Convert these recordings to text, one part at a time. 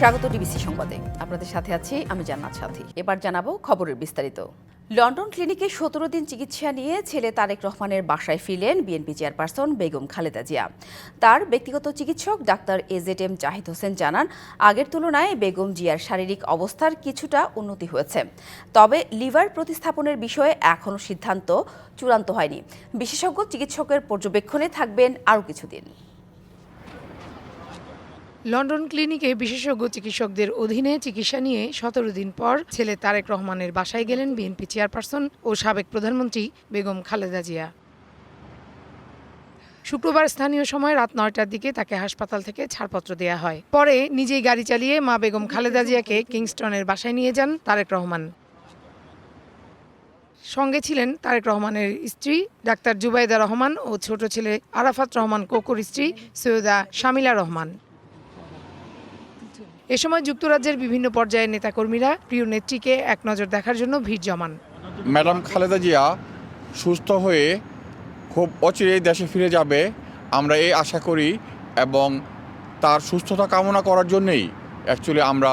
স্বাগত ডিবিসি সংবাদে। আপনাদের সাথে আছি আমি জান্নাত সাথী। এবার জানাব খবরের বিস্তারিত। লন্ডন ক্লিনিকে সতেরো দিন চিকিৎসা নিয়ে ছেলে তারেক রহমানের বাসায় ফিরলেন বিএনপি চেয়ারপারসন বেগম খালেদা জিয়া। তার ব্যক্তিগত চিকিৎসক doctor A Z M Zahid Hossain জানান, আগের তুলনায় বেগম জিয়ার শারীরিক অবস্থার কিছুটা উন্নতি হয়েছে। তবে লিভার প্রতিস্থাপনের বিষয়ে এখনও সিদ্ধান্ত চূড়ান্ত হয়নি। বিশেষজ্ঞ চিকিৎসকের পর্যবেক্ষণে থাকবেন আরও কিছুদিন। লন্ডন ক্লিনিকে বিশেষজ্ঞ চিকিৎসকদের অধীনে চিকিৎসা নিয়ে সতেরো দিন পর ছেলে তারেক রহমানের বাসায় গেলেন বিএনপি চেয়ারপারসন ও সাবেক প্রধানমন্ত্রী বেগম খালেদা জিয়া। শুক্রবার স্থানীয় সময় রাত নয়টার দিকে তাকে হাসপাতাল থেকে ছাড়পত্র দেয়া হয়। পরে নিজেই গাড়ি চালিয়ে মা বেগম খালেদা জিয়াকে কিংস্টনের বাসায় নিয়ে যান তারেক রহমান। সঙ্গে ছিলেন তারেক রহমানের স্ত্রী ডাক্তার জুবাইদা রহমান ও ছোট ছেলে আরাফাত রহমান কোকুর স্ত্রী সৈয়দা শামিলা রহমান। এ সময় যুক্তরাজ্যের বিভিন্ন পর্যায়ের নেতাকর্মীরা প্রিয় নেত্রীকে এক নজর দেখার জন্য ভিড় জমান। ম্যাডাম খালেদা জিয়া সুস্থ হয়ে খুব অচিরেই দেশে ফিরে যাবে। আমরা এই আশা করি এবং তার সুস্থতা কামনা করার জন্যেই অ্যাকচুয়ালি আমরা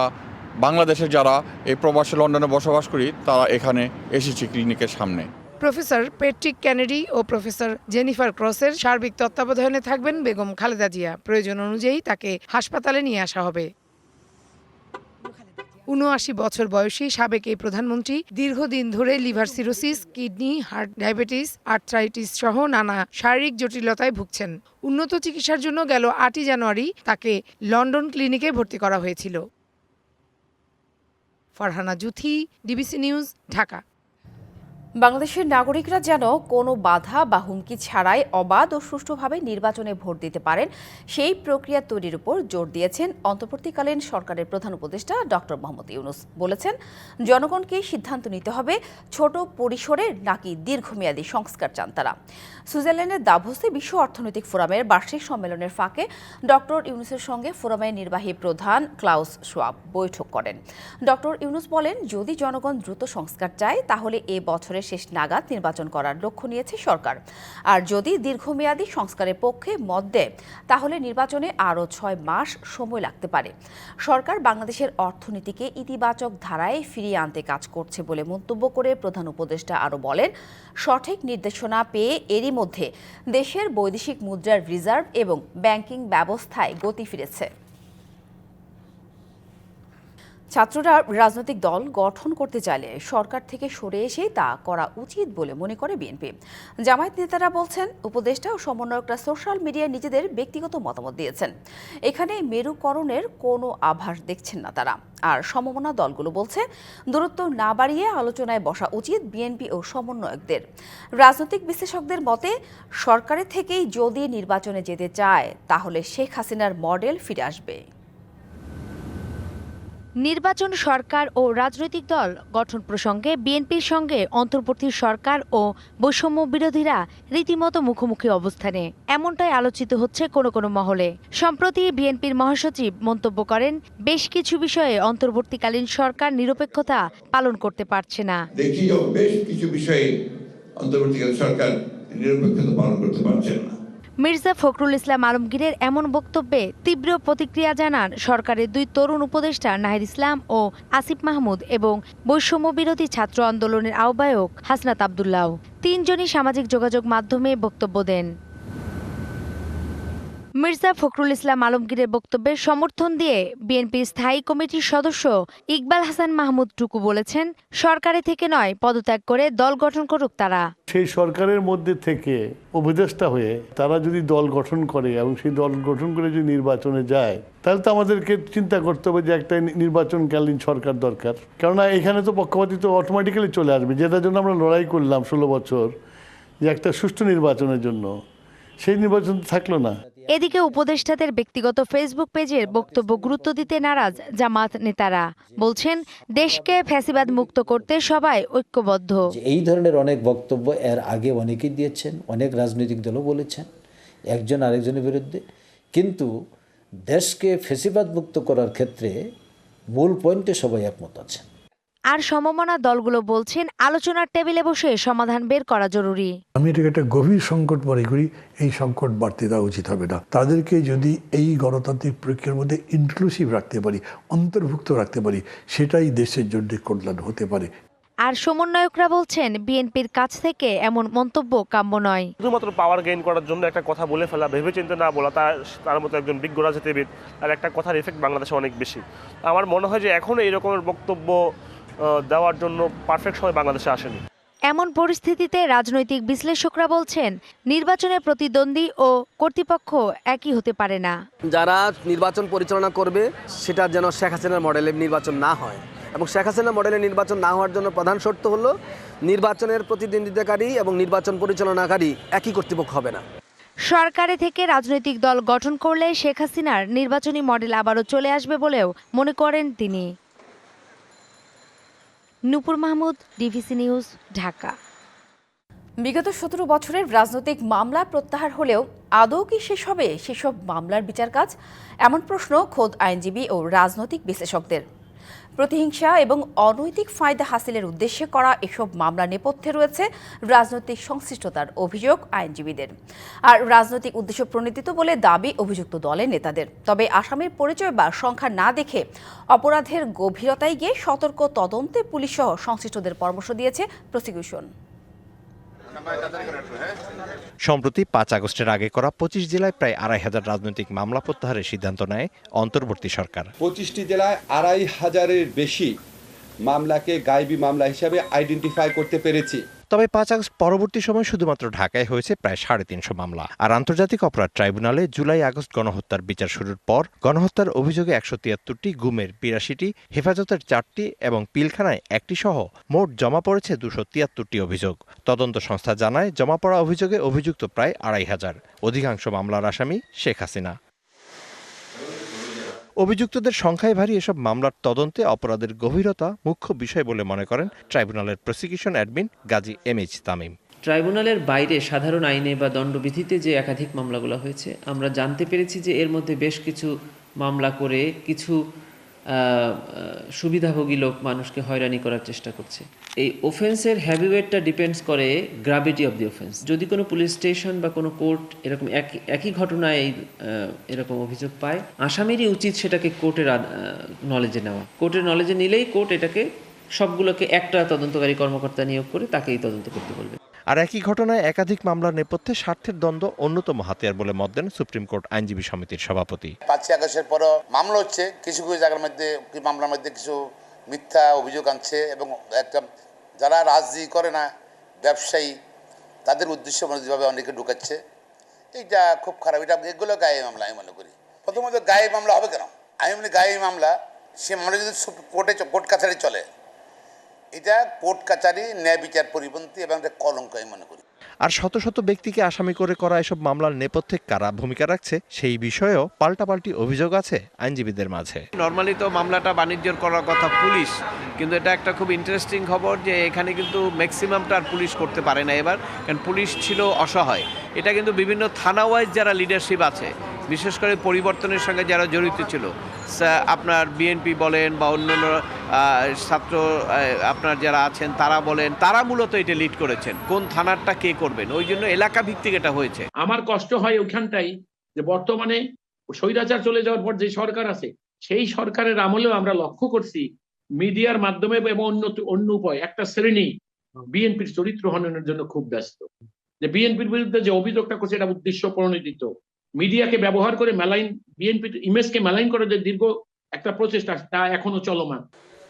বাংলাদেশের যারা এই প্রবাসী লন্ডনে বসবাস করি তারা এখানে এসেছি ক্লিনিকের সামনে। প্রফেসর পেট্রিক ক্যানেডি ও প্রফেসর জেনিফার ক্রসের সার্বিক তত্ত্বাবধানে থাকবেন বেগম খালেদা জিয়া। প্রয়োজন অনুযায়ী তাকে হাসপাতালে নিয়ে আসা হবে। উনআশি বছর বয়সী সাবেক এই প্রধানমন্ত্রী দীর্ঘদিন ধরে liver cirrhosis, kidney, heart diabetes, arthritis সহ নানা শারীরিক জটিলতায় ভুগছেন। উন্নত চিকিৎসার জন্য গেল আটই জানুয়ারি তাকে লন্ডন ক্লিনিকে ভর্তি করা হয়েছিল। Farhana Juthi, DBC news, Dhaka. বাংলাদেশের নাগরিকরা যেন কোনো বাধা বা হুমকি ছাড়াই অবাধ ও সুষ্ঠুভাবে নির্বাচনে ভোট দিতে পারেন, সেই প্রক্রিয়া তৈরির উপর জোর দিয়েছেন অন্তর্বর্তীকালীন সরকারের প্রধান উপদেষ্টা ডক্টর মোহাম্মদ ইউনুস। বলেছেন, জনগণকে সিদ্ধান্ত নিতে হবে ছোট পরিসরে নাকি দীর্ঘমেয়াদী সংস্কার চান তারা। সুইজারল্যান্ডের দাভোসে বিশ্ব অর্থনৈতিক ফোরামের বার্ষিক সম্মেলনের ফাঁকে ডক্টর ইউনুসের সঙ্গে ফোরামের নির্বাহী প্রধান ক্লাউস সোয়াব বৈঠক করেন। ডক্টর ইউনুস বলেন, যদি জনগণ দ্রুত সংস্কার চায়, তাহলে এ বছরের শেষ নাগাদ নির্বাচন করার লক্ষ্য নিয়েছে সরকার। আর যদি দীর্ঘমেয়াদী সংস্কারের পক্ষে মত দেয়, তাহলে নির্বাচনে আরও ছয় মাস সময় লাগতে পারে। সরকার বাংলাদেশের অর্থনীতিকে ইতিবাচক ধারায় ফিরিয়ে আনতে কাজ করছে বলে মন্তব্য করে প্রধান উপদেষ্টা আরও বলেন, সঠিক নির্দেশনা পেয়ে এরই মধ্যে দেশের বৈদেশিক মুদ্রার রিজার্ভ এবং ব্যাংকিং ব্যবস্থায় গতি ফিরেছে। ছাত্ররা রাজনৈতিক দল গঠন করতে চাইলে সরকার থেকে সরে এসে তা করা উচিত বলে মনে করে বিএনপি। জামায়াত নেতারা বলছেন, উপদেষ্টা ও সমন্বয়করা সোশ্যাল মিডিয়ায় নিজেদের ব্যক্তিগত মতামত দিয়েছেন। এখানে মেরুকরণের কোনো আভাস দেখছেন না তারা। আর সমমনা দলগুলো বলছে, দূরত্ব না বাড়িয়ে আলোচনায় বসা উচিত বিএনপি ও সমন্বয়কদের। রাজনৈতিক বিশ্লেষকদের মতে, সরকারের থেকেই যদি নির্বাচনে যেতে চায়, তাহলে শেখ হাসিনার মডেল ফিরে আসবে। নির্বাচন সরকার ও রাজনৈতিক দল গঠন প্রসঙ্গে বিএনপির সঙ্গে অন্তর্বর্তী সরকার ও বৈষম্য বিরোধীরা রীতিমতো মুখোমুখি অবস্থানে। এমনটাই আলোচিত হচ্ছে কোনো কোনো মহলে। সম্প্রতি বিএনপির মহাসচিব মন্তব্য করেন, বেশ কিছু বিষয়ে অন্তর্বর্তীকালীন সরকার নিরপেক্ষতা পালন করতে পারছে না। দেখি বেশ কিছু বিষয়ে অন্তর্বর্তীকালীন সরকার নিরপেক্ষতা পালন করতে পারছেন না। মির্জা ফখরুল ইসলাম আলমগীরের এমন বক্তব্যে তীব্র প্রতিক্রিয়া জানান সরকারের দুই তরুণ উপদেষ্টা নাহির ইসলাম ও আসিফ মাহমুদ এবং বৈষম্য বিরোধী ছাত্র আন্দোলনের আহ্বায়ক হাসনাত আবদুল্লাহ। তিনজনই সামাজিক যোগাযোগ মাধ্যমে বক্তব্য দেন। মির্জা ফখরুল ইসলাম আলমগীরের বক্তব্যে সমর্থন দিয়ে বিএনপির স্থায়ী কমিটির সদস্য ইকবাল হাসান মাহমুদ টুকু বলেছেন, সরকারে থেকে নয়, পদত্যাগ করে দল গঠন করুক তারা। সেই সরকারের মধ্যে থেকে উপদেষ্টা হয়ে তারা যদি দল গঠন করে এবং সেই দল গঠন করে যদি নির্বাচনে যায়, তাহলে তো আমাদেরকে চিন্তা করতে হবে যে একটা নির্বাচনকালীন সরকার দরকার। কেননা এখানে তো পক্ষপাতি তো অটোমেটিক্যালি চলে আসবে, যেটার জন্য আমরা লড়াই করলাম ষোলো বছর যে একটা সুষ্ঠু নির্বাচনের জন্য। সেই নির্বাচন থাকল না। এদিকে উপদেষ্টাদের ব্যক্তিগত ফেসবুক পেজের বক্তব্য গুরুত্ব দিতে নারাজ জামাত নেতারা। বলছেন দেশকে ফ্যাসিবাদ মুক্ত করতে সবাই ঐক্যবদ্ধ। এই ধরনের অনেক বক্তব্য এর আগে অনেকেই দিয়েছেন অনেক রাজনৈতিক দলও বলেছেন একজন আরেকজনের বিরুদ্ধে। কিন্তু দেশকে ফেসিবাদ মুক্ত করার ক্ষেত্রে মূল পয়েন্টে সবাই একমত আছেন। আর সমমনা দলগুলো বলছেন আলোচনার টেবিলে বসে সমাধান বের করা জরুরি। আমি এটাকে একটা গভীর সংকট মনে করি এই সংকট বাড়তে দেওয়া উচিত হবে না। তাদেরকে যদি এই গণতান্ত্রিক প্রক্রিয়ার মধ্যে ইনক্লুসিভ রাখতে পারি অন্তর্ভুক্ত রাখতে পারি সেটাই দেশের জন্য কল্যাণ হতে পারে। আর সমন্বয়করা বলছেন বিএনপির কাছ থেকে এমন মন্তব্য কাম্য নয়। শুধুমাত্র পাওয়ার গেইন করার জন্য একটা কথা বলে ফেলা ভেবেচিন্তে না বলা তার তার মতো একজন বিজ্ঞ রাজনীতিবিদ আর একটা কথার এফেক্ট বাংলাদেশে অনেক বেশি। আমার মনে হয় যে এখনও এই রকমের বক্তব্য দেওয়ার জন্য পারফেক্ট সময় বাংলাদেশে আসেনি। এমন পরিস্থিতিতে রাজনৈতিক বিশ্লেষকরা বলছেন নির্বাচনে প্রতিদ্বন্দ্বী ও কর্তৃপক্ষ একই হতে পারে না। যারা নির্বাচন পরিচালনা করবে সেটা যেন শেখ হাসিনার মডেলের নির্বাচন না হয়। এবং শেখ হাসিনা মডেলের নির্বাচন না হওয়ার জন্য প্রধান শর্ত হলো নির্বাচনের প্রতিদ্বন্দ্বিতাকারী এবং নির্বাচন পরিচালনাকারী একই কর্তৃপক্ষ হবে না। সরকারে থেকে রাজনৈতিক দল গঠন করলে শেখ হাসিনার নির্বাচনী মডেল আবারও চলে আসবে বলেও মনে করেন তিনি। Nupur Mahmud, DBC news, Dhaka. বিগত সতেরো বছরের রাজনৈতিক মামলা প্রত্যাহার হলেও আদৌ কি শেষ হবে সেসব মামলার বিচার কাজ এমন প্রশ্ন খোদ আইনজীবী ও রাজনৈতিক বিশ্লেষকদের। প্রতিহিংসা এবং অনৈতিক ফায়দা হাসিলের উদ্দেশ্যে করা এসব মামলা নেপথ্যে রয়েছে রাজনৈতিক সংশ্লিষ্টতার অভিযোগ আইনজীবীদের। আর রাজনৈতিক উদ্দেশ্য প্রণীতিত বলে দাবি অভিযুক্ত দলের নেতাদের। তবে আসামির পরিচয় বা সংখ্যা না দেখে অপরাধের গভীরতায় গিয়ে সতর্ক তদন্তে পুলিশ সহ সংশ্লিষ্টদের পরামর্শ দিয়েছে প্রসিকিউশন সম্প্রতি পাঁচ আগস্টের আগে করা পঁচিশ জেলায় প্রায় আড়াই হাজার রাজনৈতিক মামলা প্রত্যাহারের সিদ্ধান্ত নেয় অন্তর্বর্তী সরকার। পঁচিশটি জেলায় আড়াই হাজারের বেশি মামলাকে গাইবি মামলা হিসাবে আইডেন্টিফাই করতে পেরেছি। তবে পাঁচ আগস্ট পরবর্তী সময় শুধুমাত্র ঢাকায় হয়েছে প্রায় সাড়ে তিনশো মামলা। আর আন্তর্জাতিক অপরাধ ট্রাইব্যুনালে জুলাই আগস্ট গণহত্যার বিচার শুরুর পর গণহত্যার অভিযোগে একশো তিয়াত্তরটি, গুমের বিরাশিটি, হেফাজতের চারটি এবং পিলখানায় একটি সহ মোট জমা পড়েছে দুশো তিয়াত্তরটি অভিযোগ। তদন্ত সংস্থা জানায়, জমা পড়া অভিযোগে অভিযুক্ত প্রায় আড়াই হাজার। অধিকাংশ মামলার আসামি শেখ হাসিনা। অভিযুক্তদের সংখ্যায় ভারী এসব মামলার তদন্তে অপরাধের গভীরতা মুখ্য বিষয় বলে মনে করেন ট্রাইব্যুনালের prosecution admin Gazi M H Tamim. ট্রাইব্যুনালের বাইরে সাধারণ আইনে বা দণ্ডবিধিতে যে একাধিক মামলাগুলো হয়েছে, আমরা জানতে পেরেছি যে এর মধ্যে বেশ কিছু মামলা করে কিছু সুবিধাভোগী লোক মানুষকে হয়রানি করার চেষ্টা করছে। এই ওফেন্সের হ্যাবিওয়েটটা ডিপেন্ডস করে গ্রাভিটি অফ দি ওফেন্স যদি কোনো পুলিশ স্টেশন বা কোনো কোর্ট এরকম একই ঘটনায় এই এরকম অভিযোগ পায়, আসামিরই উচিত সেটাকে কোর্টের নলেজে নেওয়া। কোর্টের নলেজে নিলেই কোর্ট এটাকে সবগুলোকে একটা তদন্তকারী কর্মকর্তা নিয়োগ করে তাকেই তদন্ত করতে বলবে। আর একই ঘটনায় একাধিক মামলার নেপথ্যে স্বার্থের দ্বন্দ্ব অন্যতম হাতিয়ার বলে মত দেন সুপ্রিম কোর্ট আইনজীবী সমিতির সভাপতি। পাঁচই আগস্টের পরও মামলা হচ্ছে, কিছু কিছু জায়গার মধ্যে মামলার মধ্যে কিছু মিথ্যা অভিযোগ আনছে এবং একটা, যারা রাজনীতি করে না, ব্যবসায়ী, তাদের উদ্দেশ্য যেভাবে অনেকে ঢুকাচ্ছে, এইটা খুব খারাপ। এটা এগুলো গায়ে মামলা, আমি মনে করি। প্রথমত গায়ে মামলা হবে কেন? আমি মনে গায়ে মামলা, সে মামলা যদি কোর্টে কোর্ট কাছারি চলে এটা কোর্ট কাছারি ন্যায় বিচার পরিপন্থী এবং কলঙ্ক আমি মনে করি। আর শত শত ব্যক্তিকে আসামি করে করা এসব মামলার নেপথ্যে কারা ভূমিকা রাখছে সেই বিষয়েও পাল্টাপাল্টি অভিযোগ আছে আইনজীবীদের মাঝে। নর্মালি তো মামলাটা বাণিজ্যের করার কথা পুলিশ কিন্তু এটা একটা খুব ইন্টারেস্টিং খবর যে এখানে কিন্তু ম্যাক্সিমামটা আর পুলিশ করতে পারে না এবার কারণ পুলিশ ছিল অসহায়। এটা কিন্তু বিভিন্ন থানা ওয়াইজ যারা লিডারশিপ আছে বিশেষ করে পরিবর্তনের সঙ্গে যারা জড়িত ছিল আপনার বিএনপি বলেন বা অন্যান্য ছাত্র আপনার যারা আছেন তারা বলেন, তারা মূলত এটা লিড করেছেন। কোন থানারটা কে করবেন? ওই জন্য এলাকা ভিত্তিক এটা হয়েছে। আমার কষ্ট হয় ওইখানটাই যে বর্তমানে স্বৈরাচার চলে যাওয়ার পর যে সরকার আছে, সেই সরকারের আমলেও আমরা লক্ষ্য করছি মিডিয়ার মাধ্যমে এবং অন্য অন্য উপায়। একটা শ্রেণি বিএনপির চরিত্র হননের জন্য খুব ব্যস্ত। যে বিএনপির বিরুদ্ধে যে অভিযোগটা করছে, এটা উদ্দেশ্য প্রণোদিত। মিডিয়াকে ব্যবহার করে মেলাইন বিএনপির ইমেজকে মেলাইন করার যে দীর্ঘ একটা প্রচেষ্টা তা এখনও চলমান।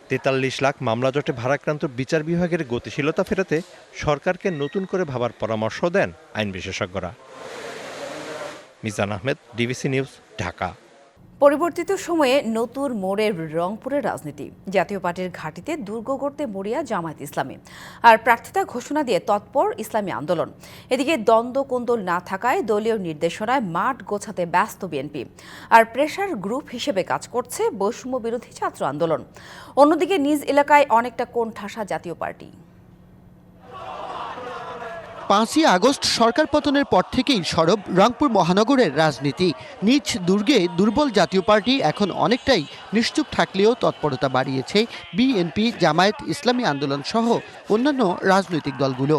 তেতাল্লিশ লাখ মামলা জটে ভারাক্রান্ত বিচার বিভাগের গতিশীলতা ফেরাতে সরকারকে নতুন করে ভাবার পরামর্শ দেন আইন বিশেষজ্ঞরা। Mizan Ahmed DBC news Dhaka. পরিবর্তিত সময়ে নতুন মোড়ের রংপুরের রাজনীতি। জাতীয় পার্টির ঘাঁটিতে দুর্গ গড়তে মরিয়া জামায়াত ইসলামী। আর প্রার্থিতা ঘোষণা দিয়ে তৎপর ইসলামী আন্দোলন। এদিকে দ্বন্দ্ব কোন্দল না থাকায় দলীয় নির্দেশনায় মাঠ গোছাতে ব্যস্ত বিএনপি। আর প্রেশার গ্রুপ হিসেবে কাজ করছে বৈষম্য বিরোধী ছাত্র আন্দোলন। অন্যদিকে নিজ এলাকায় অনেকটা কোণঠাসা জাতীয় পার্টি। পাঁচই আগস্ট সরকার পতনের পর থেকেই সরব রংপুর মহানগরের রাজনীতি। নিজ দুর্গে দুর্বল জাতীয় পার্টি এখন অনেকটাই নিশ্চুপ থাকলেও তৎপরতা বাড়িয়েছে বিএনপি, জামায়াত, ইসলামী আন্দোলন সহ অন্যান্য রাজনৈতিক দলগুলো।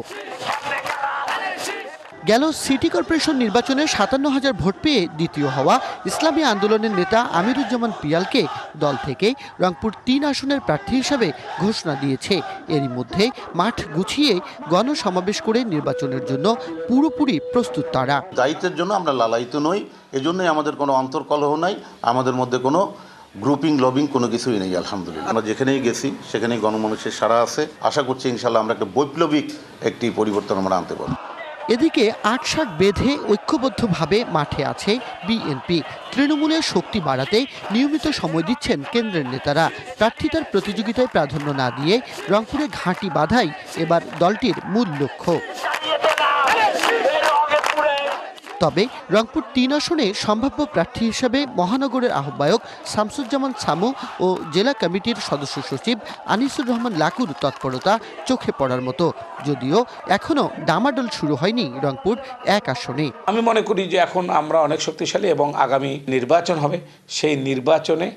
গেল সিটি কর্পোরেশন নির্বাচনে সাতান্ন হাজার ভোট পেয়ে দ্বিতীয় হওয়া ইসলামী আন্দোলনের নেতা আমিরুজ্জামান পিয়ালকে দল থেকে রংপুর তিন আসনের প্রার্থী হিসাবে ঘোষণা দিয়েছে। এরই মধ্যে মাঠ গুছিয়ে গণসমাবেশ করে নির্বাচনের জন্য পুরোপুরি প্রস্তুত তারা। দায়িত্বের জন্য আমরা লালায়িত নই, এজন্যই আমাদের কোনো অন্তর্কলহ নাই, আমাদের মধ্যে কোনো গ্রুপিং লবিং কোনো কিছুই নেই, আলহামদুলিল্লাহ। আমরা যেখানেই গেছি, সেখানেই গণমানুষের সারা আছে। আশা করছি ইনশাল্লাহ আমরা একটা বৈপ্লবিক একটি পরিবর্তন আমরা আনতে পারব। এদিকে আটশাক বেঁধে ঐক্যবদ্ধভাবে মাঠে আছে বিএনপি। তৃণমূলের শক্তি বাড়াতে নিয়মিত সময় দিচ্ছেন কেন্দ্রের নেতারা। প্রার্থিতার প্রতিযোগিতায় প্রাধান্য না দিয়ে রংপুরে ঘাঁটি বাঁধাই এবার দলটির মূল লক্ষ্য। তবে রংপুর তিন আসনে সম্ভাব্য প্রার্থী হিসেবে মহানগরের আহ্বায়ক শামসুজ্জামান সামু ও জেলা কমিটির সদস্য সচিব আনিসুর রহমান লাকুর তৎপরতা চোখে পড়ার মতো। যদিও এখনও ডামাডোল শুরু হয়নি রংপুর এক আসনে। আমি মনে করি যে এখন আমরা অনেক শক্তিশালী এবং আগামী নির্বাচন হবে। সেই নির্বাচনে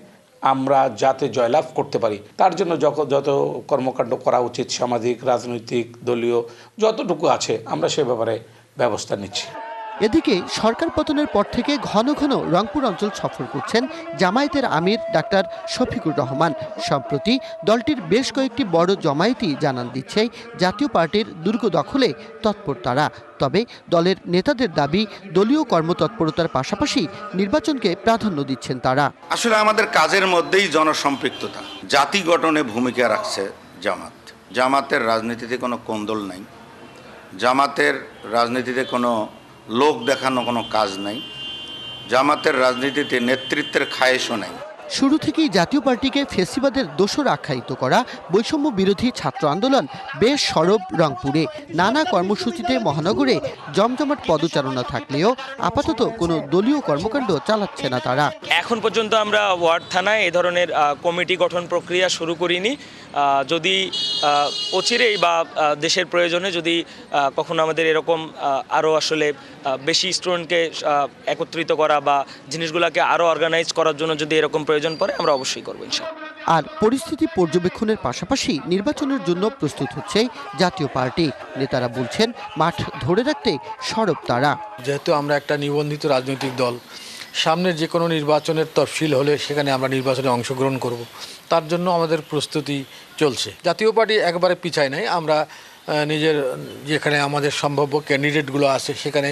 আমরা যাতে জয়লাভ করতে পারি, তার জন্য যত যত কর্মকাণ্ড করা উচিত, সামাজিক, রাজনৈতিক, দলীয়, যতটুকু আছে, আমরা সে ব্যাপারে ব্যবস্থা নিচ্ছি। এদিকে সরকার পতনের পর থেকে ঘন ঘন রংপুর অঞ্চল সফর করছেন জামায়াতের আমির ডাক্তার শফিকুর রহমান। সম্প্রতি দলটির বেশ কয়েকটি বড় জমায়েতই জানান দিচ্ছে জাতীয় পার্টির দুর্গ দখলে তৎপর তারা। তবে দলের নেতাদের দাবি, দলীয় কর্মতৎপরতার পাশাপাশি নির্বাচনকে প্রাধান্য দিচ্ছেন তারা। আসলে আমাদের কাজের মধ্যেই জনসম্পৃক্ততা, জাতি গঠনে ভূমিকা রাখছে জামাত। জামাতের রাজনীতিতে কোনো কোন্দল নাই। জামাতের রাজনীতিতে কোনো লোক দেখানো কোনো কাজ নাই জামাতের রাজনীতিতে নেতৃত্বের খায়েশও নাই। শুরু থেকেই জাতীয় পার্টিকে ফেসিবাদের দোষর আখ্যায়িত করা বৈষম্য বিরোধী ছাত্র আন্দোলন বেশ সরব রংপুরে। নানা কর্মসূচিতে মহানগরে জমজমাট পদচারণা থাকলেও আপাতত কোনো দলীয় কর্মকাণ্ড চালাচ্ছে না তারা। এখন পর্যন্ত আমরা ওয়ার্ড থানায় এ ধরনের কমিটি গঠন প্রক্রিয়া শুরু করিনি। যদি অচিরেই বা দেশের প্রয়োজনে যদি কখনো আমাদের এরকম আরও আসলে বেশি স্টুডেন্টকে একত্রিত করা বা জিনিসগুলোকে আরও অর্গানাইজ করার জন্য যদি এরকম প্রয়োজন পড়ে আমরা অবশ্যই করব আর পরিস্থিতি পর্যবেক্ষণের পাশাপাশি নির্বাচনের জন্য প্রস্তুত হচ্ছে জাতীয় পার্টি। নেতারা বলছেন মাঠ ধরে রাখতে সরব তারা। যেহেতু আমরা একটা নিবন্ধিত রাজনৈতিক দল সামনের যে কোনো নির্বাচনের তফসিল হলে সেখানে আমরা নির্বাচনে অংশগ্রহণ করব। তার জন্য আমাদের প্রস্তুতি চলছে। জাতীয় পার্টি একবারে পিছায় নাই। আমরা নিজের, যেখানে আমাদের সম্ভাব্য ক্যান্ডিডেটগুলো আছে, সেখানে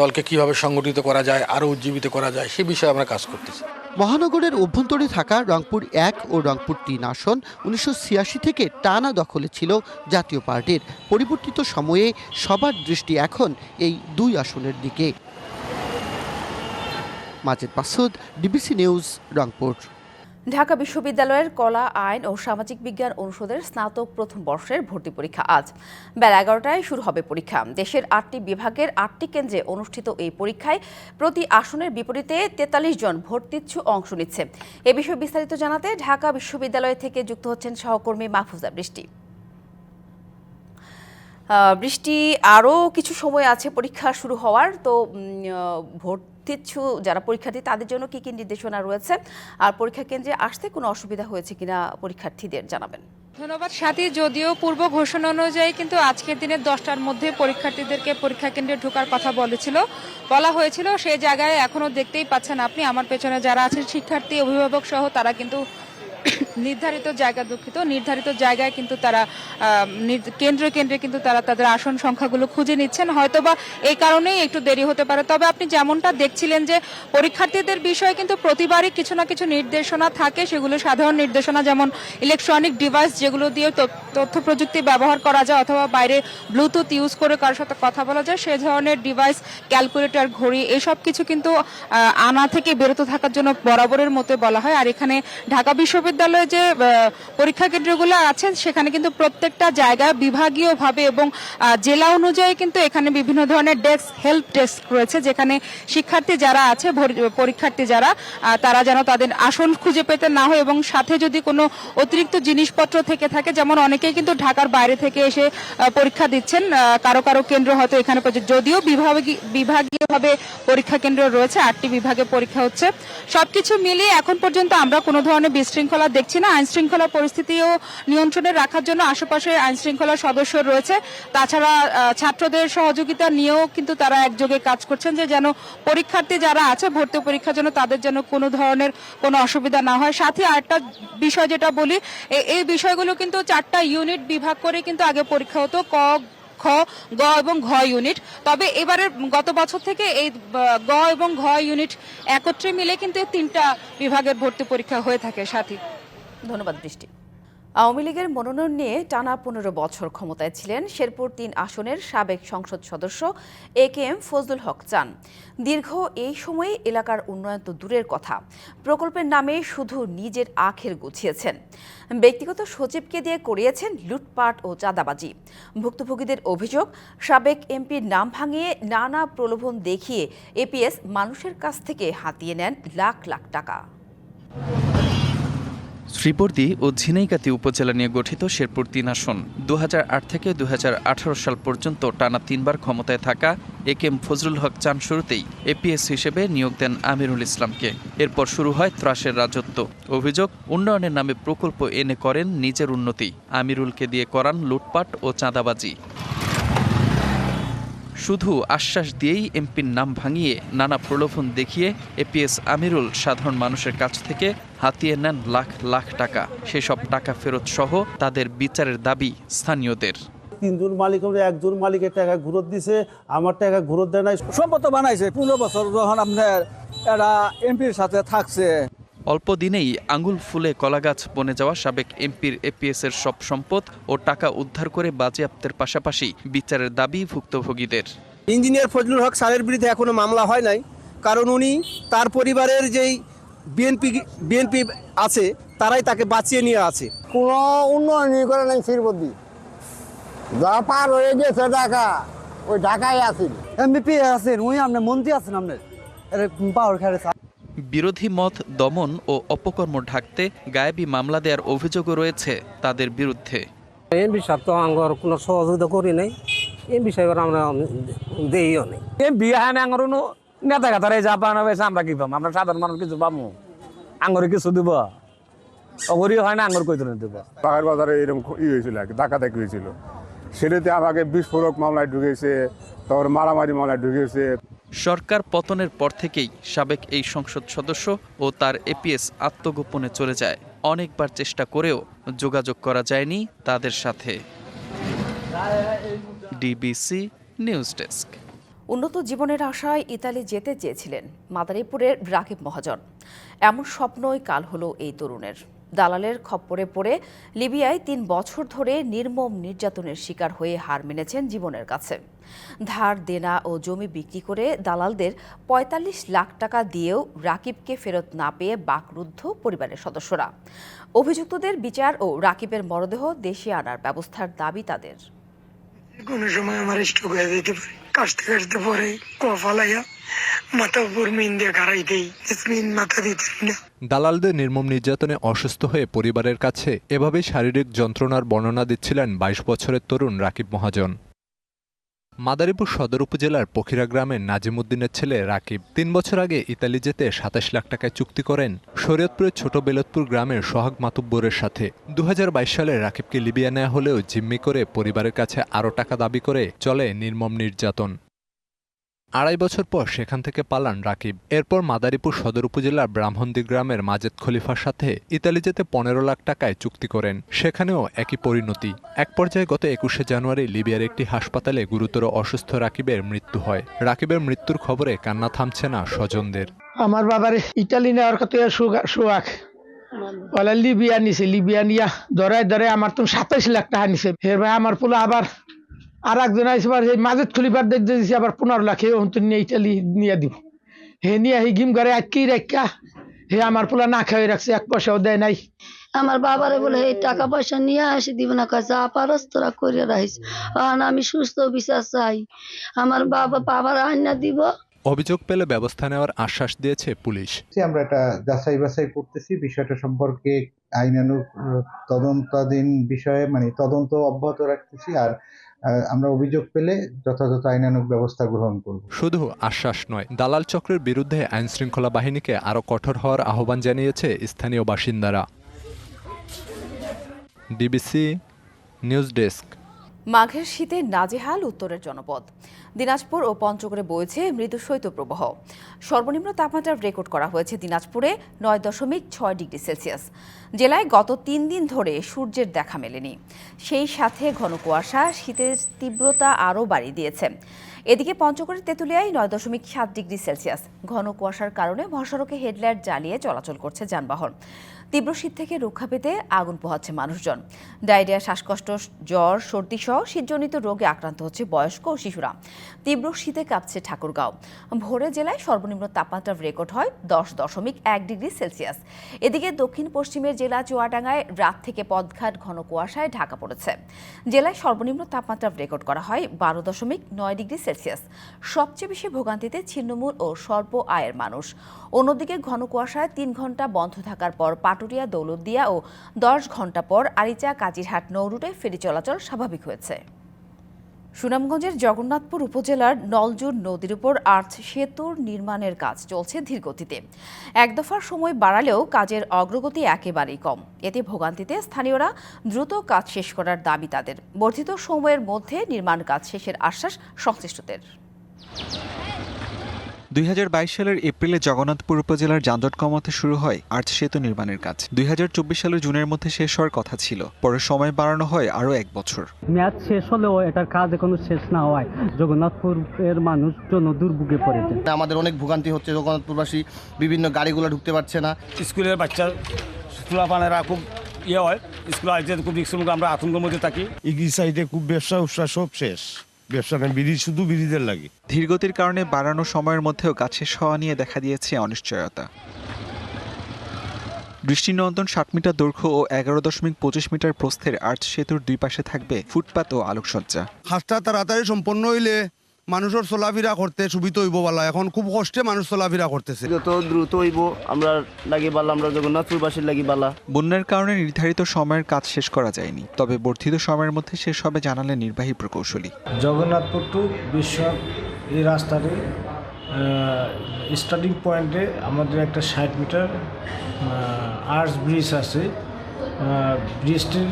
দলকে কীভাবে সংগঠিত করা যায় আরও উজ্জীবিত করা যায়, সে বিষয়ে আমরা কাজ করতেছি। মহানগরের অভ্যন্তরে থাকা রংপুর এক ও রংপুর তিন আসন উনিশশো ছিয়াশি থেকে টানা দখলে ছিল জাতীয় পার্টির। পরিবর্তিত সময়ে সবার দৃষ্টি এখন এই দুই আসনের দিকে। Majed Masud DBC news Rangpur. Dhaka বিশ্ববিদ্যালয়ের কলা আইন ও সামাজিক বিজ্ঞান অনুষদের স্নাতক প্রথম বর্ষের ভর্তি পরীক্ষা আজ। বেলা এগারোটায় শুরু হবে পরীক্ষা। দেশের আটটি বিভাগের আটটি কেন্দ্রে অনুষ্ঠিত এই পরীক্ষায় প্রতি আসনের বিপরীতে তেতাল্লিশ জন ভর্তিচ্ছু অংশ নিচ্ছে। এ বিষয়ে বিস্তারিত জানাতে ঢাকা বিশ্ববিদ্যালয় থেকে যুক্ত হচ্ছেন সহকর্মী মাহফুজা বৃষ্টি। বৃষ্টি আরও কিছু সময় আছে পরীক্ষা শুরু হওয়ার তো উম, আহ, যারা পরীক্ষার্থী তাদের জন্য কি কি নির্দেশনা রয়েছে? আর পরীক্ষা কেন্দ্রে আসতে কোনো অসুবিধা হয়েছে কিনা পরীক্ষার্থীদের জানাবেন। ধন্যবাদ সাথী। যদিও পূর্ব ঘোষণা অনুযায়ী কিন্তু আজকের দিনের দশটার মধ্যে পরীক্ষার্থীদেরকে পরীক্ষা কেন্দ্রে ঢোকার কথা বলেছিল বলা হয়েছিল। সেই জায়গায় এখনও দেখতেই পাচ্ছেন আপনি আমার পেছনে যারা আছেন শিক্ষার্থী অভিভাবক সহ তারা কিন্তু নির্ধারিত জায়গা দুঃখিত, নির্ধারিত জায়গায় কিন্তু তারা কেন্দ্রে কেন্দ্রে কিন্তু তারা তাদের আসন সংখ্যাগুলো খুঁজে নিচ্ছেন। হয়তোবা এই কারণেই একটু দেরি হতে পারে। তবে আপনি যেমনটা দেখছিলেন যে পরীক্ষার্থীদের বিষয়ে কিন্তু প্রতিবারই কিছু না কিছু নির্দেশনা থাকে। সেগুলো সাধারণ নির্দেশনা যেমন ইলেকট্রনিক ডিভাইস যেগুলো দিয়ে তথ্য প্রযুক্তি ব্যবহার করা যায় অথবা বাইরে ব্লুটুথ ইউজ করে কারোর সাথে কথা বলা যায়, সে ধরনের ডিভাইস ক্যালকুলেটর ঘড়ি এসব কিছু কিন্তু আনা থেকে বিরত থাকার জন্য বরাবরের মতো বলা হয়। আর এখানে ঢাকা বিশ্ববিদ্যালয়ে যে পরীক্ষা কেন্দ্রগুলো আছে সেখানে কিন্তু প্রত্যেকটা জায়গায় বিভাগীয়ভাবে এবং জেলা অনুযায়ী কিন্তু এখানে বিভিন্ন ধরনের ডেস্ক, হেল্প ডেস্ক রয়েছে, যেখানে শিক্ষার্থী যারা আছে পরীক্ষার্থী যারা তারা যেন তাদের আসন খুঁজে পেতে না হয় এবং সাথে যদি কোনো অতিরিক্ত জিনিসপত্র থেকে থাকে, যেমন অনেকেই কিন্তু ঢাকার বাইরে থেকে এসে পরীক্ষা দিচ্ছেন কারও কারও কেন্দ্র হয়তো এখানে যদিও বিভাগী, বিভাগীয়ভাবে পরীক্ষা কেন্দ্র রয়েছে, আটটি বিভাগে পরীক্ষা হচ্ছে। সবকিছু মিলিয়ে এখন পর্যন্ত আমরা কোনো ধরনের বিশৃঙ্খলা দেখছি না। আইন শৃঙ্খলা পরিস্থিতিও নিয়ন্ত্রণে রাখার জন্য আশেপাশে আইন শৃঙ্খলার সদস্য রয়েছে। তাছাড়া ছাত্রদের সহযোগিতা নিয়েও কিন্তু তারা একযোগে কাজ করছেন যে যেন পরীক্ষার্থী যারা আছে, ভর্তি পরীক্ষার জন্য তাদের যেন কোনো ধরনের কোনো অসুবিধা না হয়। সাথে আরেকটা বিষয় যেটা বলি এই বিষয়গুলো কিন্তু চারটা ইউনিট বিভাগ করে কিন্তু আগে পরীক্ষা হতো, ক, খ, গ এবং ঘ ইউনিট। তবে এবারের গত বছর থেকে এই গ এবং ঘ ইউনিট একত্রে মিলে কিন্তু তিনটা বিভাগের ভর্তি পরীক্ষা হয়ে থাকে সাথী। ধন্যবাদ বৃষ্টি আওয়ামী লীগের মনোনয়ন নিয়ে টানা পনেরো বছর ক্ষমতায় ছিলেন শেরপুর তিন আসনের সাবেক সংসদ সদস্য এ কে এম ফজলুল হক চান। দীর্ঘ এই সময়ে এলাকার উন্নয়ন তো দূরের কথা। প্রকল্পের নামে শুধু নিজের আখের গুছিয়েছেন। ব্যক্তিগত সচিবকে দিয়ে করিয়েছেন লুটপাট ও চাঁদাবাজি। ভুক্তভোগীদের অভিযোগ, সাবেক এমপির নাম ভাঙিয়ে নানা প্রলোভন দেখিয়ে এপিএস মানুষের কাছ থেকে হাতিয়ে নেন লাখ লাখ টাকা। শ্রীবর্দী ও ঝিনাইগাতি উপজেলা নিয়ে গঠিত শেরপুর তিন আসন দু হাজার আট থেকে দু হাজার আঠারো সাল পর্যন্ত টানা তিনবার ক্ষমতায় থাকা এ কে এম ফজলুল হক চান শুরুতেই এপিএস হিসেবে নিয়োগ দেন আমিরুল ইসলামকে। এরপর শুরু হয় ত্রাসের রাজত্ব। অভিযোগ, উন্নয়নের নামে প্রকল্প এনে করেন নিজের উন্নতি। আমিরুলকে দিয়ে করান লুটপাট ও চাঁদাবাজি। শুধু আশ্বাস দিয়েই এমপির নাম ভাঙিয়ে নানা প্রলোভন দেখিয়ে এপিএস আমিরুল সাধারণ মানুষের কাছ থেকে হাতিয়ে নেন লাখ লাখ টাকা। সেসব টাকা ফেরত সহ তাদের বিচারের দাবি স্থানীয়দের। তিনজন মালিক হলে একজন মালিকের টাকা ঘুরত দিছে আমার টাকা ঘুরত দেয় নাই। সম্পদ বানাইছে পনেরো বছর যখন আপনার এরা এমপির সাথে থাকছে। অল্প দিনেই আঙুল ফুলে কলাগাছ বনে যাওয়া সাবেক এমপির এপিএস এর সব সম্পদ ও টাকা উদ্ধার করে বাজেয়াপ্তের পাশাপাশি বিচারের দাবি ভুক্তভোগীদের। ইঞ্জিনিয়ার ফজলুল হক স্যারের বিরুদ্ধে এখনও মামলা হয় নাই। কারণ উনি তার পরিবারের যেই বিএনপি বিএনপি আছে তারাই তাকে বাঁচিয়ে নিয়ে আছে। কোনো উন্নয়নই করে নাই শ্রীপতি যা পার হয়ে গেছে ঢাকা ওই ঢাকায় আছেন। এমপিপি আছেন উনি আপনার মন্ত্রী আছেন আপনার। পাওয়ার খেলে বিরোধী মত দমন ও অপকর্ম ঢাকতে গায়েবী মামলা দেওয়ার অভিযোগও রয়েছে তাদের বিরুদ্ধে। এই বিষয় তো আঙ্গর কোনো সহযোগিতা করি নাই। এই বিষয়ে আমরা দেইও নাই। এম বিয়া হানে আঙর নেতা গাতারে যা পাওয়া হয়েছে আমরা কি পাম? আমরা সাধারণ মানুষ কিছু পাবো আঙরে কিছু দিব? অগরি হয় না আঙর কইতে দিব? পাহাড় বাজারে এরকম ই হয়েছিল আর কি ডাকাতাকি হয়েছিল। সেটাতে আমাকে বিস্ফোরক মামলায় ঢুকেছে তারপর মারামারি মামলায় ঢুকেছে। সরকার পতনের পর থেকেই সাবেক এই সংসদ সদস্য ও তার এপিএস আত্মগোপনে চলে যায়। অনেকবার চেষ্টা করেও যোগাযোগ করা যায়নি তাদের সাথে। DBC news desk. উন্নত জীবনের আশায় ইতালি যেতে চেয়েছিলেন মাদারীপুরের রাকিব মহাজন। এমন স্বপ্নই কাল হলো এই তরুণের। দালালের খপ্পরে পড়ে লিবিয়ায় তিন বছর ধরে নির্মম নির্যাতনের শিকার হয়ে হার মেনেছেন জীবনের কাছে। ধার দেনা ও জমি বিক্রি করে দালালদের ৪৫ লাখ টাকা দিয়েও রাকিবকে ফেরত না পেয়ে বাকরুদ্ধ পরিবারের সদস্যরা। অভিযুক্তদের বিচার ও রাকিবের মরদেহ দেশে আনার ব্যবস্থার দাবি তাদের। কোনো সময় আমার স্ট্রোক হয়ে যেতে পারে কাশতে কাশতে পরে কফালাইয়া মাথা উপর মিন দিয়ে গাড়াই দেই মিন মাথা দিতে না। দালালদের নির্মম নির্যাতনে অসুস্থ হয়ে পরিবারের কাছে এভাবে শারীরিক যন্ত্রণার বর্ণনা দিচ্ছিলেন বাইশ বছরের তরুণ রাকিব মহাজন। মাদারীপুর সদর উপজেলার পখিরা গ্রামের নাজিমুদ্দিনের ছেলে রাকিব তিন বছর আগে ইতালি যেতে সাতাশ লাখ টাকায় চুক্তি করেন শরীয়তপুরের ছোট বেলতপুর গ্রামের সোহাগ মাতুব্বরের সাথে। দু হাজার বাইশ সালে রাকিবকে লিবিয়া নেওয়া হলেও জিম্মি করে পরিবারের কাছে আরও টাকা দাবি করে চলে নির্মম নির্যাতন। আড়াই বছর পর সেখান থেকে পালান রাকিব। এরপর মাদারীপুর সদর উপজেলার ব্রাহ্মণদি গ্রামের মাজেদ খলিফার সাথে ইতালি যেতে পনেরো লাখ টাকায় চুক্তি করেন। সেখানেও একই পরিণতি। এক পর্যায়ে গত একুশে জানুয়ারি লিবিয়ার একটি হাসপাতালে গুরুতর অসুস্থ রাকিবের মৃত্যু হয়। রাকিবের মৃত্যুর খবরে কান্না থামছে না স্বজনদের। আমার বাবার ইতালি নেওয়ার কথা সোয়াক লিবিয়া নিছে, লিবিয়া নিয়া, ধরায় ধরে আমার তো সাতাইশ লাখ টাকা নিছে। এরপরে আমার পোলা আবার আর একজন আইসবার সেই মাজেদ খুলিবার দেখতে দিছি আবার পনেরো লাখ হে অন্ত নিয়ে ইটালি নিয়ে দিব। হে নিয়ে হি গিম ঘরে আটকেই রাখা। হে আমার পোলা না খাই রাখছে এক পয়সাও দেয় নাই। আমার বাবারে বলে এই টাকা পয়সা নিয়ে আসি দিব না। কয় যা পারস তোরা করে রাখিস। আর আমি সুস্থ বিচার চাই। আমার বাবা বাবার আইনা দিব। অভিযোগ পেলে ব্যবস্থা নেওয়ার আশ্বাস দিয়েছে পুলিশ। আমরা এটা যাচাই বাছাই করতেছি। বিষয়টা সম্পর্কে আইনানুগ আহ, তদন্তাধীন বিষয়ে মানে তদন্ত অব্যাহত রাখতেছি। আর আমরা অভিযোগ পেলে যথাযথ আইনানুগ ব্যবস্থা গ্রহণ করব। শুধু আশ্বাস নয়, দালাল চক্রের বিরুদ্ধে আইন শৃঙ্খলা বাহিনীকে আরও কঠোর হওয়ার আহ্বান জানিয়েছে স্থানীয় বাসিন্দারা। DBC news desk. মাঘের শীতে নাজেহাল উত্তরের জনপদ। দিনাজপুর ও পঞ্চগড়ে বইছে মৃদু শৈত্যপ্রবাহ। সর্বনিম্ন তাপমাত্রা রেকর্ড করা হয়েছে দিনাজপুরে নয় দশমিক ছয় ডিগ্রি সেলসিয়াস। জেলায় গত তিন দিন ধরে সূর্যের দেখা মেলেনি। সেই সাথে ঘন কুয়াশা শীতের তীব্রতা আরও বাড়িয়ে দিয়েছে। এদিকে পঞ্চগড়ের তেঁতুলিয়ায় নয় দশমিক সাত ডিগ্রি সেলসিয়াস। ঘন কুয়াশার কারণে মহাসড়কে হেডলাইট জ্বালিয়ে চলাচল করছে যানবাহন। তীব্র শীত থেকে রক্ষা পেতে আগুন পোহাচ্ছে মানুষজন। ডায়রিয়া, শ্বাসকষ্ট, জ্বর সর্দি সহ শীতজনিত রোগে আক্রান্ত হচ্ছে বয়স্ক ও শিশুরা। তীব্র শীতে কাঁপছে ঠাকুরগাঁও। ভোরে জেলায় সর্বনিম্ন তাপমাত্রা রেকর্ড হয় দশ দশমিক এক ডিগ্রি সেলসিয়াস। এদিকে দক্ষিণ পশ্চিমের জেলা চুয়াডাঙ্গায় রাত থেকে পদঘাট ঘন কুয়াশায় ঢাকা পড়েছে। জেলায় সর্বনিম্ন তাপমাত্রা রেকর্ড করা হয় বারো দশমিক নয় ডিগ্রি সেলসিয়াস। সবচেয়ে বেশি ভোগান্তিতে ছিন্নমূল ও স্বল্প আয়ের মানুষ। অন্যদিকে ঘন কুয়াশায় তিন ঘণ্টা বন্ধ থাকার পর পাটুরিয়া, দৌলতদিয়া ও দশ ঘণ্টা পর আরিচা, কাজিরহাট নৌরুটে ফেরি চলাচল স্বাভাবিক হয়েছে। সুনামগঞ্জের জগন্নাথপুর উপজেলার নলজুর নদীর উপর আর্চ সেতুর নির্মাণের কাজ চলছে ধীরগতিতে। এক দফার সময় বাড়ালেও কাজের অগ্রগতি একেবারেই কম। এতে ভোগান্তিতে স্থানীয়রা দ্রুত কাজ শেষ করার দাবি তাদের। বর্ধিত সময়ের মধ্যে নির্মাণ কাজ শেষের আশ্বাস সংশ্লিষ্টদের। দুই হাজার বাইশ সালের এপ্রিলে জগন্নাথপুর উপজেলার যানজট কমাতে শুরু হয় আর্চ সেতু নির্মাণের কাজ। দুই হাজার চব্বিশ সালের জুনের মধ্যে শেষ হওয়ার কথা ছিল। পরে সময় বাড়ানো হয় আরও এক বছর। মেয়াদ শেষ হলেও এটার কাজ এখনও শেষ না হওয়ায় জগন্নাথপুরের মানুষ জন্য দুর্ভোগে পড়েছে আমাদের অনেক ভোগান্তি হচ্ছে জগন্নাথপুরবাসী বিভিন্ন গাড়িগুলো ঢুকতে পারছে না। স্কুলের বাচ্চা স্কুলাপানেরা খুব ইয়ে হয় স্কুলে আসতে খুব আমরা আতঙ্কের মধ্যে থাকি। এই সাইডে খুব ব্যবসা উৎসাহ সব শেষ। ব্যবসা বিড়ি শুধু বিড়িদের লাগে। ধীরগতির কারণে বাড়ানো সময়ের মধ্যেও গাছের সওয়া নিয়ে দেখা দিয়েছে অনিশ্চয়তা। দৃষ্টিনন্দন ষাট মিটার দৈর্ঘ্য ও এগারো দশমিক পঁচিশ মিটার প্রস্থের আর্চ সেতুর দুই পাশে থাকবে ফুটপাত ও আলোকসজ্জা। হাসটা তাড়াতাড়ি সম্পন্ন হইলে মানুষের চলাফেরা করতে সুবিধা হইব বলা। এখন খুব কষ্টে মানুষ চলাফেরা করতেছে। যত দ্রুত হইব আমরা লাগি বালা আমরা জগন্নাথপুরবাসীর লাগি বালা। বন্যার কারণে নির্ধারিত সময়ের কাজ শেষ করা যায়নি তবে বর্ধিত সময়ের মধ্যে শেষ হবে জানালেন নির্বাহী প্রকৌশলী। জগন্নাথপুর টু বিশ্ব এই রাস্তাটি স্টার্টিং পয়েন্টে আমাদের একটা ষাট মিটার আর্টস ব্রিজ আছে। ব্রিজটির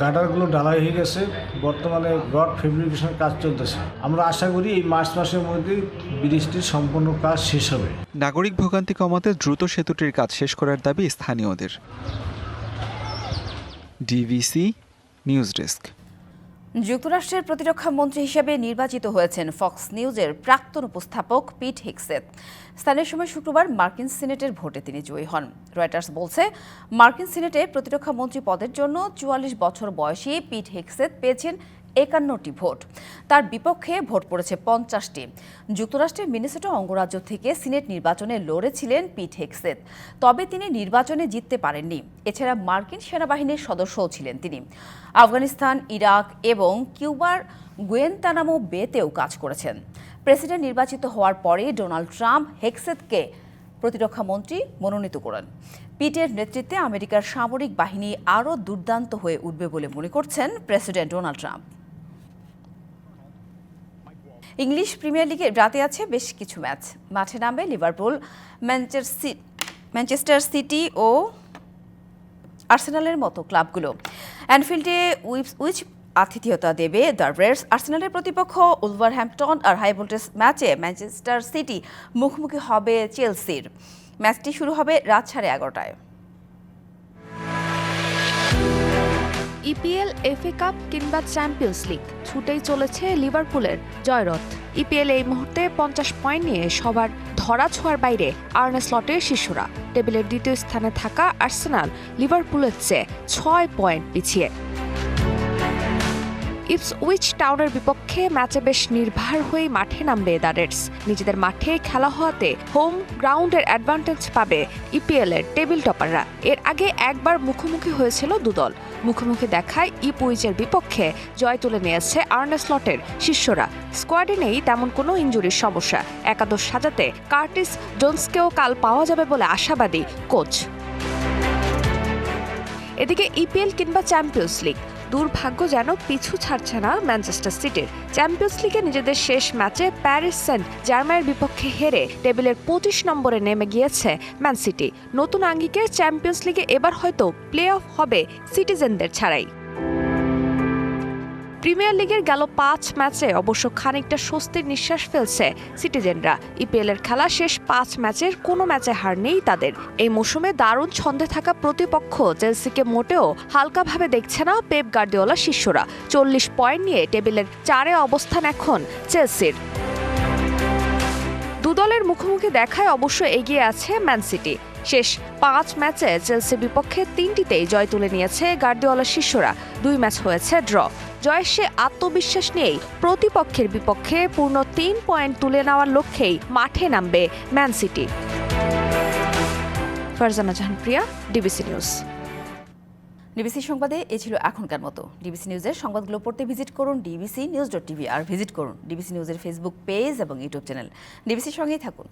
গার্ডারগুলো ঢালাই হয়ে গেছে, বর্তমানে রড ফেব্রিকেশনের কাজ চলতেছে। আমরা আশা করি এই মার্চ মাসের মধ্যে ব্রিজটির সম্পূর্ণ কাজ শেষ হবে। নাগরিক ভোগান্তি কমাতে দ্রুত সেতুটির কাজ শেষ করার দাবি স্থানীয়দের। DBC news desk. যুক্তরাষ্ট্রের প্রতিরক্ষা মন্ত্রী হিসেবে নির্বাচিত হয়েছেন ফক্স নিউজের প্রাক্তন উপস্থাপক পিট হিক্সেত স্থানীয় সময় শুক্রবার মার্কিন সিনেটের ভোটে তিনি জয়ী হন। রয়টার্স বলছে, মার্কিন সিনেটে প্রতিরক্ষা মন্ত্রী পদের জন্য চুয়াল্লিশ বছর বয়সী পিট হিক্সেত পেয়েছেন একান্নটি ভোট। তার বিপক্ষে ভোট পড়েছে পঞ্চাশটি। যুক্তরাষ্ট্রের মিনেসোটা অঙ্গরাজ্য থেকে সিনেট নির্বাচনে লড়েছিলেন পিট হেক্সেত তবে তিনি নির্বাচনে জিততে পারেননি। এছাড়া মার্কিন সেনাবাহিনীর সদস্যও ছিলেন তিনি। আফগানিস্তান, ইরাক এবং কিউবার গুয়েন্তানামো বেতেও কাজ করেছেন। প্রেসিডেন্ট নির্বাচিত হওয়ার পরে ডোনাল্ড ট্রাম্প হেক্সেতকে প্রতিরক্ষা মন্ত্রী মনোনীত করেন। পিটের নেতৃত্বে আমেরিকার সামরিক বাহিনী আরও দুর্দান্ত হয়ে উঠবে বলে মনে করছেন president Donald Trump. English premier লিগে রাতে আছে বেশ কিছু ম্যাচ। মাঠে নামবে লিভারপুল ম্যানচেস্টার সিটি ও আর্সেনালের মতো ক্লাবগুলো। অ্যানফিল্ডে উইচ আতিথেয়তা দেবে দ্য আর্সেনালের প্রতিপক্ষ উলভারহ্যাম্পটন আর হাই ভোল্টেজ ম্যাচে ম্যানচেস্টার সিটি মুখোমুখি হবে চেলসির। ম্যাচটি শুরু হবে রাত সাড়ে এগারোটায়। ইপিএল এফএ কাপ কিংবা চ্যাম্পিয়ন্স লিগ ছুটেই চলেছে লিভারপুলের জয়রথ। ইপিএল এই মুহূর্তে পঞ্চাশ পয়েন্ট নিয়ে সবার ধরা ছোঁয়ার বাইরে আর্নে স্লটের শিশুরা। টেবিলের দ্বিতীয় স্থানে থাকা আর্সেনাল লিভারপুলের চেয়ে ছয় পয়েন্ট পিছিয়ে। ইপসউইচ টাউনের বিপক্ষে ম্যাচে বেশ নির্ভার হয়ে মাঠে নামবে দ্য রেডস। নিজেদের মাঠে খেলা হওয়াতে হোম গ্রাউন্ডের অ্যাডভান্টেজ পাবে ইপিএল এর টেবিল টপাররা। এর আগে একবার মুখোমুখি হয়েছিল দুদল। মুখোমুখি দেখায় ইপউইচের বিপক্ষে জয় তুলে নিয়েছে আর্নেস লটের শিষ্যরা। স্কোয়াডে নেই তেমন কোনো ইঞ্জুরির সমস্যা। একাদশ সাজাতে কার্টিস জোনসকেও কাল পাওয়া যাবে বলে আশাবাদী কোচ। এদিকে ইপিএল কিংবা চ্যাম্পিয়ন্স লিগ। দুর্ভাগ্য যেন পিছু ছাড়ছে না ম্যানচেস্টার সিটির। চ্যাম্পিয়ন্স লিগে নিজেদের শেষ ম্যাচে প্যারিস সেন্ট জার্মানির বিপক্ষে হেরে টেবিলের পঁচিশ নম্বরে নেমে গিয়েছে ম্যান সিটি। নতুন আঙ্গিকে চ্যাম্পিয়ন্স লিগে এবার হয়তো প্লে অফ হবে সিটিজেনদের ছাড়াই। প্রিমিয়ার লিগের গেল পাঁচ ম্যাচে অবশ্য খানিকটা স্বস্তির নিঃশ্বাস ফেলছে সিটিজেনরা। ইপিএল এর খেলা শেষ পাঁচ ম্যাচের কোনো ম্যাচে হার নেই তাদের। এই মৌসুমে দারুণ ছন্দে থাকা প্রতিপক্ষ চেলসিকে মোটেও হালকাভাবে দেখছে না পেপ গার্দিওলা শিষ্যরা। চল্লিশ পয়েন্ট নিয়ে টেবিলের চারে অবস্থান এখন চেলসির। দুদলের মুখোমুখি দেখায় অবশ্য এগিয়ে আছে ম্যান সিটি। শেষ পাঁচ ম্যাচে চেলসির বিপক্ষে তিনটিতেই জয় তুলে নিয়েছে গার্দিওলা শিষ্যরা। দুই ম্যাচ হয়েছে ড্র। জয়ের সে আত্মবিশ্বাস নিয়েই প্রতিপক্ষের বিপক্ষে পূর্ণ তিন পয়েন্ট তুলে নেওয়ার লক্ষ্যেই মাঠে নামবে Man City. Farzana Jahan Priya, DBC news. DBC সংবাদে এ ছিল এখনকার মতো। ডিবিসি নিউজের সংবাদগুলো পড়তে ভিজিট করুন ডিবিসি নিউজ ডট টিভি আর ভিজিট করুন ডিবিসি নিউজের ফেসবুক পেজ এবং ইউটিউব চ্যানেল। ডিবিসির সঙ্গেই থাকুন।